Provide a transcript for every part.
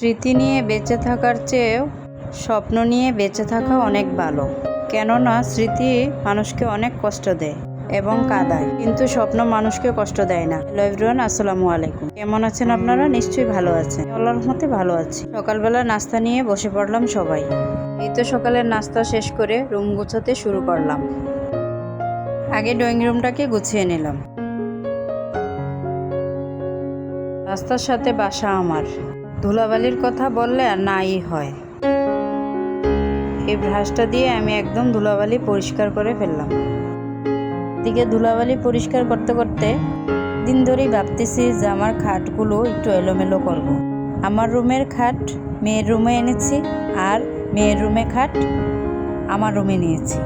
স্মৃতি নিয়ে বেঁচে থাকার চেয়েও স্বপ্ন নিয়ে বেঁচে থাকা অনেক ভালো। কেননা স্মৃতি মানুষকে অনেক কষ্ট দেয় এবং কাঁদায়। কিন্তু স্বপ্ন মানুষকে কষ্ট দেয় না। হ্যালো আসসালামু আলাইকুম। কেমন আছেন আপনারা? নিশ্চয়ই ভালো আছেন। আল্লাহর মতে ভালো আছি। সকালবেলা নাস্তা নিয়ে বসে পড়লাম সবাই। এই তো সকালের নাস্তা শেষ করে রুম গুছাতে শুরু করলাম। আগে ড্রয়িং রুমটাকে গুছিয়ে নিলাম। রাস্তার সাথে বাসা আমার। ধুলাবালির কথা বললে আর নাই হয়। এই ব্রাশটা দিয়ে আমি একদম ধুলাবালি পরিষ্কার করে ফেললাম। দিকে ধুলাবালি পরিষ্কার করতে করতে দিন ধরেই ভাবতেছি যে আমার খাটগুলো একটু এলোমেলো করব। আমার রুমের খাট মেয়ের রুমে এনেছি আর মেয়ের রুমে খাট আমার রুমে নিয়েছি।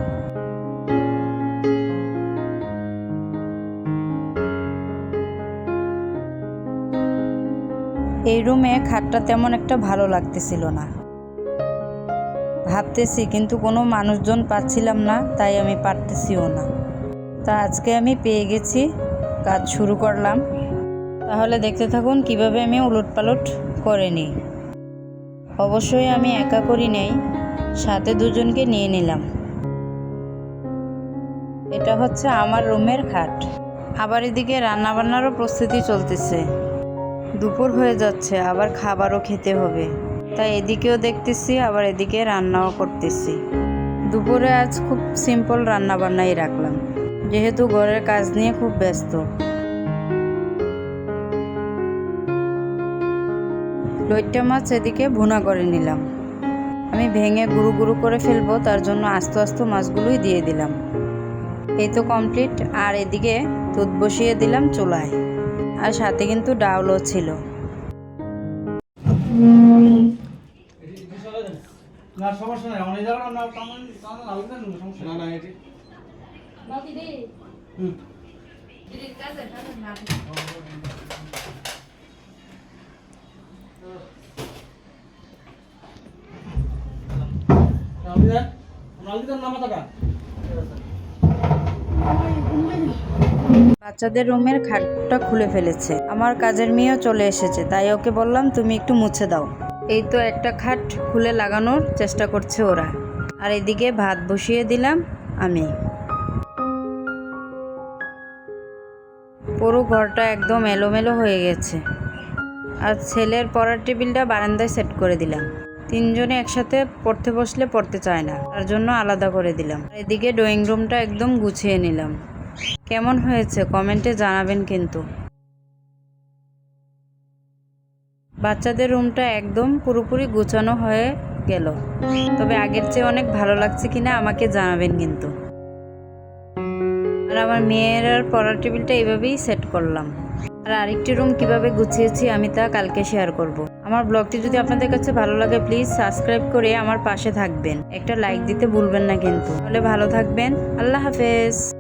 এই রুমে খাটটা তেমন একটা ভালো লাগতেছিল না। ভাবতেছি, কিন্তু কোনো মানুষজন পাচ্ছিলাম না, তাই আমি পারতেছিও না। তা আজকে আমি পেয়ে গেছি, কাজ শুরু করলাম। তাহলে দেখতে থাকুন কীভাবে আমি উলট পালট করে নিই। অবশ্যই আমি একা করি নেই, সাথে দুজনকে নিয়ে নিলাম। এটা হচ্ছে আমার রুমের খাট। আবার এদিকে রান্নাবান্নারও প্রস্তুতি চলতেছে। দুপুর হয়ে যাচ্ছে, আবার খাবারও খেতে হবে। তাই এদিকেও দেখতেছি, আবার এদিকে রান্নাও করতেছি। দুপুরে আজ খুব সিম্পল রান্না বান্নাই রাখলাম। যেহেতু ঘরের কাজ নিয়ে খুব ব্যস্ত। লইট্টা মাছ এদিকে ভুনা করে নিলাম। আমি ভেঙে গুরু গুরু করে ফেলব, তার জন্য আস্তে আস্তে মাছগুলোই দিয়ে দিলাম। এই তো কমপ্লিট আর এদিকে দুধ বসিয়ে দিলাম চুলায়। আর সাথে কিন্তু ডাউলও ছিল। না সমস্যা নাই। অনেক যারা না তেমন তেমন আলাদা না সমস্যা না না এটি হুম। আলাদা আলাদা নাম বাচ্চাদের রুমের খাটটা খুলে ফেলেছে। আমার কাজের মেয়েও চলে এসেছে, তাই ওকে বললাম, তুমি একটু মুছে দাও। এই তো একটা খাট খুলে লাগানোর চেষ্টা করছে ওরা। আর এদিকে ভাত বসিয়ে দিলাম আমি। পুরো ঘরটা একদম এলোমেলো হয়ে গেছে। আর ছেলের পড়ার টেবিলটা বারান্দায় সেট করে দিলাম। তিনজনে একসাথে পড়তে বসলে পড়তে চায় না, তার জন্য আলাদা করে দিলাম। এদিকে ড্রয়িং রুমটা একদম গুছিয়ে নিলাম। কেমন হয়েছে? কমেন্টে জানাবেন কিন্তু। বাচ্চাদের রুমটা একদম পুরোপুরি গুছানো হয়ে গেল। তবে আগের চেয়ে অনেক ভালো লাগছে কিনা আমাকে জানাবেন কিন্তু। আর আমার মেয়ের আর পড়ার টেবিলটা এইভাবেই সেট করলাম। আর আরেকটি রুম কীভাবে গুছিয়েছি আমি তা কালকে শেয়ার করব। আমার ব্লগটি যদি আপনাদের কাছে ভালো লাগে, প্লিজ সাবস্ক্রাইব করে আমার পাশে থাকবেন। একটা লাইক দিতে ভুলবেন না কিন্তু। তাহলে ভালো থাকবেন। আল্লাহ হাফেজ।